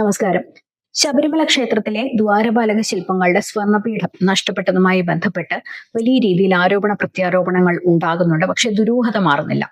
നമസ്കാരം. ശബരിമല ക്ഷേത്രത്തിലെ ദ്വാരപാലക ശില്പങ്ങളുടെ സ്വർണപീഠം നഷ്ടപ്പെട്ടതുമായി ബന്ധപ്പെട്ട് വലിയ രീതിയിൽ ആരോപണ പ്രത്യാരോപണങ്ങൾ ഉണ്ടാകുന്നുണ്ട്. പക്ഷെ ദുരൂഹത മാറുന്നില്ല.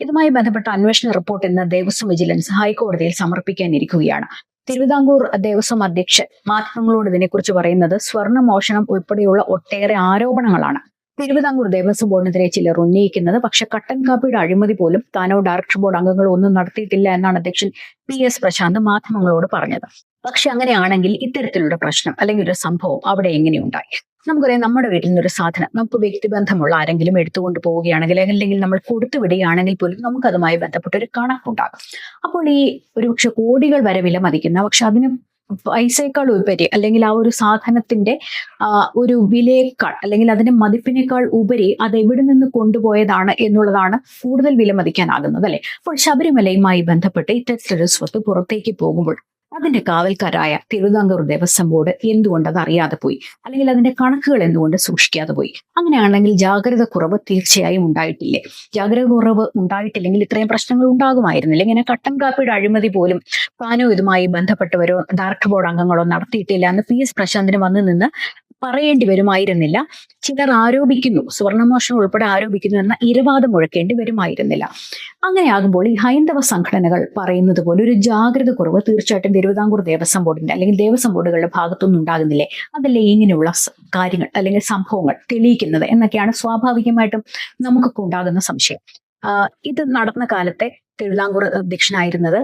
ഇതുമായി ബന്ധപ്പെട്ട അന്വേഷണ റിപ്പോർട്ട് ഇന്ന് ദേവസ്വം വിജിലൻസ് ഹൈക്കോടതിയിൽ സമർപ്പിക്കാനിരിക്കുകയാണ്. തിരുവിതാംകൂർ ദേവസ്വം അധ്യക്ഷൻ മാധ്യമങ്ങളോട് ഇതിനെക്കുറിച്ച് പറയുന്നത് സ്വർണ മോഷണം ഉൾപ്പെടെയുള്ള ഒട്ടേറെ ആരോപണങ്ങളാണ്. തിരുവിതാംകൂർ ദേവസ്വം ബോർഡിനെതിരെ ചിലർ ഉന്നയിക്കുന്നത്. പക്ഷെ കട്ടൻ കാപ്പിയുടെ അഴിമതി പോലും താനോ ഡയറക്ടർ ബോർഡ് അംഗങ്ങളോ ഒന്നും നടത്തിയിട്ടില്ല എന്നാണ് അധ്യക്ഷൻ പി എസ് പ്രശാന്ത് മാധ്യമങ്ങളോട് പറഞ്ഞത്. പക്ഷെ അങ്ങനെയാണെങ്കിൽ ഇത്തരത്തിലുള്ള പ്രശ്നം അല്ലെങ്കിൽ ഒരു സംഭവം അവിടെ എങ്ങനെയുണ്ടായി നമുക്കറിയാം നമ്മുടെ വീട്ടിൽ നിന്നൊരു സാധനം നമുക്ക് വ്യക്തിബന്ധമുള്ള ആരെങ്കിലും എടുത്തുകൊണ്ട് പോവുകയാണെങ്കിൽ അല്ലെങ്കിൽ നമ്മൾ കൊടുത്തു വിടുകയാണെങ്കിൽ പോലും നമുക്കതുമായി ബന്ധപ്പെട്ട ഒരു കണക്കുണ്ടാകും. അപ്പോൾ ഈ ഒരുപക്ഷെ കോടികൾ വരെ വില മതിക്കുന്ന പക്ഷെ അതിന് പൈസയേക്കാൾ ഉപരി അല്ലെങ്കിൽ ആ ഒരു സാധനത്തിന്റെ ഒരു വിലയേക്കാൾ അല്ലെങ്കിൽ അതിന്റെ മതിപ്പിനേക്കാൾ ഉപരി അത് എവിടെ നിന്ന് കൊണ്ടുപോയതാണ് എന്നുള്ളതാണ് കൂടുതൽ വിലമതിക്കാനാകുന്നത് അല്ലെ? അപ്പോൾ ശബരിമലയുമായി ബന്ധപ്പെട്ട് ഇത്തരത്തിലൊരു സ്വത്ത് പുറത്തേക്ക് പോകുമ്പോൾ അതിന്റെ കാവൽക്കാരായ തിരുവിതാംകൂർ ദേവസ്വം ബോർഡ് എന്തുകൊണ്ട് അത് അറിയാതെ പോയി? അല്ലെങ്കിൽ അതിന്റെ കണക്കുകൾ എന്തുകൊണ്ട് സൂക്ഷിക്കാതെ പോയി? അങ്ങനെയാണെങ്കിൽ ജാഗ്രത കുറവ് തീർച്ചയായും ഉണ്ടായിട്ടില്ലേ? ജാഗ്രത കുറവ് ഉണ്ടായിട്ടില്ലെങ്കിൽ ഇത്രയും പ്രശ്നങ്ങൾ ഉണ്ടാകുമായിരുന്നില്ല. ഇങ്ങനെ കട്ടൻ കാപ്പിയുടെ അഴിമതി പോലും പാനോ ഇതുമായി ബന്ധപ്പെട്ടവരോ ഡയറക്ടർ ബോർഡ് അംഗങ്ങളോ നടത്തിയിട്ടില്ല എന്ന് പി എസ് പ്രശാന്തിന് വന്നു നിന്ന് പറയേണ്ടി വരുമായിരുന്നില്ല. ചിലർ ആരോപിക്കുന്നു. സുവർണമോഷണം ഉൾപ്പെടെ ആരോപിക്കുന്നു എന്ന ഇരവാദം മുഴക്കേണ്ടി വരുമായിരുന്നില്ല. അങ്ങനെയാകുമ്പോൾ ഈ ഹൈന്ദവ സംഘടനകൾ പറയുന്നത് പോലെ ഒരു ജാഗ്രത കുറവ് തീർച്ചയായിട്ടും തിരുവിതാംകൂർ ദേവസ്വം ബോർഡിന്റെ അല്ലെങ്കിൽ ദേവസ്വം ബോർഡുകളുടെ ഭാഗത്തൊന്നും ഉണ്ടാകുന്നില്ലേ? അതല്ലേ ഇങ്ങനെയുള്ള കാര്യങ്ങൾ അല്ലെങ്കിൽ സംഭവങ്ങൾ തെളിയിക്കുന്നത് എന്നൊക്കെയാണ് സ്വാഭാവികമായിട്ടും നമുക്കൊക്കെ ഉണ്ടാകുന്ന സംശയം. ഇത് നടന്ന കാലത്തെ തിരുവിതാംകൂർ അധ്യക്ഷനായിരുന്നത്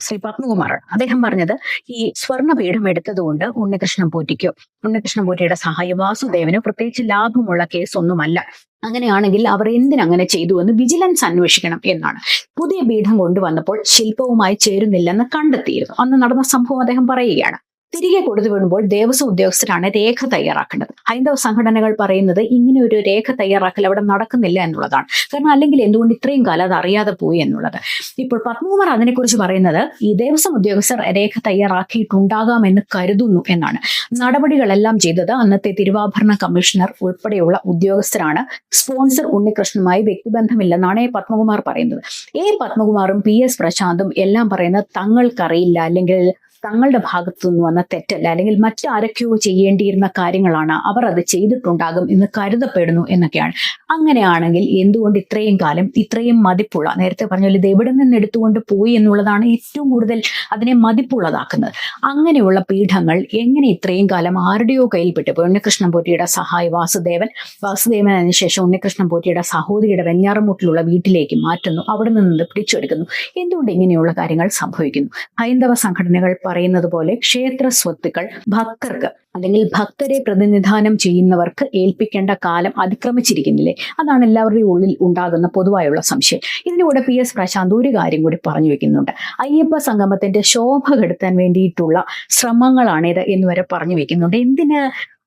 ശ്രീ പത്മകുമാറാണ് അദ്ദേഹം പറഞ്ഞത് ഈ സ്വർണപീഠം എടുത്തതുകൊണ്ട് ഉണ്ണികൃഷ്ണൻ പോറ്റിക്കോ. ഉണ്ണികൃഷ്ണൻ പോറ്റിയുടെ സഹായ വാസുദേവനോ പ്രത്യേകിച്ച് ലാഭമുള്ള കേസൊന്നുമല്ല. അങ്ങനെയാണെങ്കിൽ അവർ എന്തിനങ്ങനെ ചെയ്തു എന്ന് വിജിലൻസ് അന്വേഷിക്കണം എന്നാണ്. പുതിയ പീഠം കൊണ്ടുവന്നപ്പോൾ ശില്പവുമായി ചേരുന്നില്ലെന്ന് കണ്ടെത്തിയിരുന്നു. അന്ന് നടന്ന സംഭവം അദ്ദേഹം പറയുകയാണ്. തിരികെ കൊടുത്തു വിടുമ്പോൾ ദേവസ്വം ഉദ്യോഗസ്ഥരാണ് രേഖ തയ്യാറാക്കേണ്ടത്. ഹൈന്ദവ സംഘടനകൾ പറയുന്നത് ഇങ്ങനെ ഒരു രേഖ തയ്യാറാക്കൽ അവിടെ നടക്കുന്നില്ല എന്നുള്ളതാണ്. കാരണം അല്ലെങ്കിൽ എന്തുകൊണ്ട് ഇത്രയും കാലം അത് അറിയാതെ പോയി എന്നുള്ളത്. ഇപ്പോൾ പത്മകുമാർ അതിനെക്കുറിച്ച് പറയുന്നത് ഈ ദേവസ്വം ഉദ്യോഗസ്ഥർ രേഖ തയ്യാറാക്കിയിട്ടുണ്ടാകാം എന്ന് കരുതുന്നു എന്നാണ്. നടപടികളെല്ലാം ചെയ്തത് അന്നത്തെ തിരുവാഭരണ കമ്മീഷണർ ഉൾപ്പെടെയുള്ള ഉദ്യോഗസ്ഥരാണ്. സ്പോൺസർ ഉണ്ണികൃഷ്ണനുമായി വ്യക്തിബന്ധമില്ലെന്നാണ് എ പത്മകുമാർ പറയുന്നത്. എ പത്മകുമാറും പി എസ് പ്രശാന്തും എല്ലാം പറയുന്നത് തങ്ങൾക്കറിയില്ല അല്ലെങ്കിൽ തങ്ങളുടെ ഭാഗത്തു നിന്ന് വന്ന തെറ്റല്ല. അല്ലെങ്കിൽ മറ്റാരൊക്കെയോ ചെയ്യേണ്ടിയിരുന്ന കാര്യങ്ങളാണ് അവർ അത് ചെയ്തിട്ടുണ്ടാകും എന്ന് കരുതപ്പെടുന്നു എന്നൊക്കെയാണ്. അങ്ങനെയാണെങ്കിൽ എന്തുകൊണ്ട് ഇത്രയും കാലം ഇത്രയും മതിപ്പുള്ള നേരത്തെ പറഞ്ഞാൽ ഇത് എവിടെ നിന്ന് എടുത്തുകൊണ്ട് പോയി എന്നുള്ളതാണ് ഏറ്റവും കൂടുതൽ അതിനെ മതിപ്പുള്ളതാക്കുന്നത്. അങ്ങനെയുള്ള പീഠങ്ങൾ എങ്ങനെ ഇത്രയും കാലം ആരുടെയോ കയ്യിൽപ്പെട്ടു പോയി? ഉണ്ണികൃഷ്ണൻ പോറ്റിയുടെ സഹായി വാസുദേവൻ. വാസുദേവൻ അതിനുശേഷം ഉണ്ണികൃഷ്ണൻ പോറ്റിയുടെ സഹോദരിയുടെ വെഞ്ഞാറമൂട്ടിലുള്ള വീട്ടിലേക്ക് മാറ്റുന്നു. അവിടെ നിന്ന് പിടിച്ചെടുക്കുന്നു. എന്തുകൊണ്ട് ഇങ്ങനെയുള്ള കാര്യങ്ങൾ സംഭവിക്കുന്നു? ഹൈന്ദവ സംഘടനകൾ പറയുന്നത് പോലെ ക്ഷേത്ര സ്വത്തുക്കൾ ഭക്തർക്ക് അല്ലെങ്കിൽ ഭക്തരെ പ്രതിനിധാനം ചെയ്യുന്നവർക്ക് ഏൽപ്പിക്കേണ്ട കാലം അതിക്രമിച്ചിരിക്കുന്നില്ലേ? അതാണ് എല്ലാവരുടെയും ഉള്ളിൽ ഉണ്ടാകുന്ന പൊതുവായുള്ള സംശയം. ഇതിനൂടെ പി എസ് പ്രശാന്ത് ഒരു കാര്യം കൂടി പറഞ്ഞു വെക്കുന്നുണ്ട്. അയ്യപ്പ സംഗമത്തിന്റെ ശോഭ കെടുത്താൻ വേണ്ടിയിട്ടുള്ള ശ്രമങ്ങളാണിത് എന്ന് വരെ പറഞ്ഞു വെക്കുന്നുണ്ട്. എന്തിന്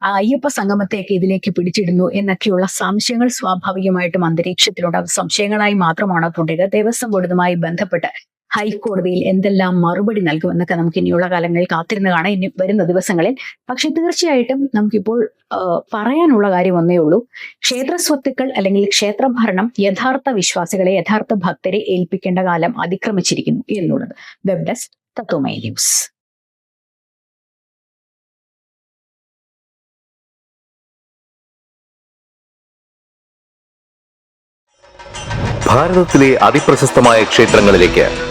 അയ്യപ്പ സംഗമത്തെയൊക്കെ ഇതിലേക്ക് പിടിച്ചിടുന്നു എന്നൊക്കെയുള്ള സംശയങ്ങൾ സ്വാഭാവികമായിട്ടും അന്തരീക്ഷത്തിലുണ്ട്. അത് സംശയങ്ങളായി മാത്രമാണ് തുടരുക ദേവസ്വം ബോർഡുമായി ബന്ധപ്പെട്ട് ഹൈക്കോടതിയിൽ എന്തെല്ലാം മറുപടി നൽകുമെന്നൊക്കെ നമുക്ക് ഇനിയുള്ള കാലങ്ങളിൽ കാത്തിരുന്ന് കാണാം. ഇനി വരുന്ന ദിവസങ്ങളിൽ. പക്ഷെ തീർച്ചയായിട്ടും നമുക്കിപ്പോൾ പറയാനുള്ള കാര്യം ഒന്നേ ഉള്ളൂ. ക്ഷേത്ര സ്വത്തുക്കൾ അല്ലെങ്കിൽ ക്ഷേത്രഭരണം യഥാർത്ഥ വിശ്വാസികളെ യഥാർത്ഥ ഭക്തരെ ഏൽപ്പിക്കേണ്ട കാലം അതിക്രമിച്ചിരിക്കുന്നു എന്നുള്ളത്. വെബ് ഡെസ്ക് തത്വമൈ ന്യൂസ് ഭാരതത്തിലെ അതിപ്രശസ്തമായ ക്ഷേത്രങ്ങളിലേക്ക്